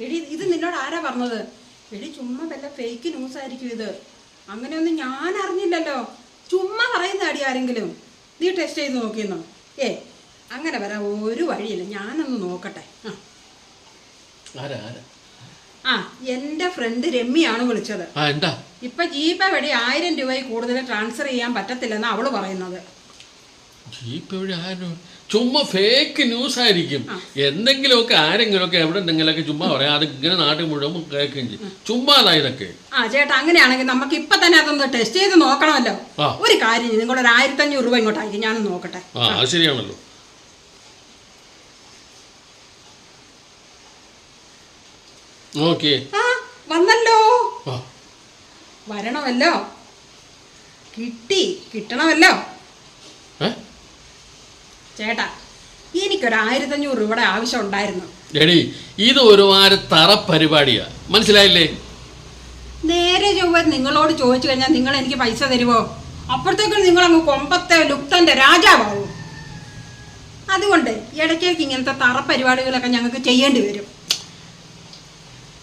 എടി ഇത് നിന്നോട് ആരാ പറഞ്ഞത്? എടി ചുമ്മാ വല്ല ഫേക്ക് ന്യൂസ് ആയിരിക്കും ഇത്. അങ്ങനെയൊന്നും ഞാൻ അറിഞ്ഞില്ലല്ലോ. ചുമ്മാ പറയുന്ന അടി ആരെങ്കിലും. നീ ടെസ്റ്റ് ചെയ്ത് നോക്കിയെന്നോ? ഏ അങ്ങനെ വരാൻ ഒരു വഴിയില്ല. ഞാനൊന്ന് നോക്കട്ടെ. ആ. എന്റെ ഫ്രണ്ട് രമ്യാണ് വിളിച്ചത്. ഇപ്പൊ ജീപേ വഴി ആയിരം രൂപയിൽ കൂടുതൽ ട്രാൻസ്ഫർ ചെയ്യാൻ പറ്റത്തില്ലെന്ന് അവൾ പറയുന്നത്. ജീപ്പ് എവിടെ ആരും ചുമ്മാ ഫേക്ക് ന്യൂസ് ആയിരിക്കും. എന്തെങ്കിലുമൊക്കെ ആരെങ്കിലുമൊക്കെ എവിടെ എന്തെങ്കിലുമൊക്കെ ചുമ്മാ പറയാം. അത് ഇങ്ങനെ നാട്ടിൽ മുഴുവൻ കേൾക്കുകയും ചെയ്യും. ചുമ്മാതാ ഇതൊക്കെ. ആ ചേട്ടാ അങ്ങനെയാണെങ്കിൽ നമുക്ക് ഇപ്പൊ തന്നെ അതൊന്ന് ടെസ്റ്റ് ചെയ്ത് നോക്കണമല്ലോ. ഒരു കാര്യം നിങ്ങളൊരു ആയിരത്തഞ്ഞൂറ് രൂപ ഇങ്ങോട്ട് അയക്കും. ഞാനൊന്ന് നോക്കട്ടെ. ആ അത് ശരിയാണല്ലോ. വന്നല്ലോ. വരണമല്ലോ. കിട്ടി. കിട്ടണമല്ലോ. ഏ? ചേട്ടാ എനിക്കൊരു ആയിരത്തഞ്ഞൂറ് രൂപയുടെ ആവശ്യം ഉണ്ടായിരുന്നു. എടി ഇത് ഒരുമാതിരി തറ പരിപാടിയാ. മനസ്സിലായില്ലേ? നേരെ ചൊവ്വ നിങ്ങളോട് ചോദിച്ചു കഴിഞ്ഞാൽ നിങ്ങൾ എനിക്ക് പൈസ തരുമോ അപ്പോഴത്തേക്കും നിങ്ങൾ അങ്ങ് കൊമ്പത്തെ ലുപ്തന്റെ രാജാവാകും അതുകൊണ്ട് ഇടയ്ക്കിടയ്ക്ക് ഇങ്ങനത്തെ തറ പരിപാടികളൊക്കെ ഞങ്ങൾക്ക് ചെയ്യേണ്ടി വരും.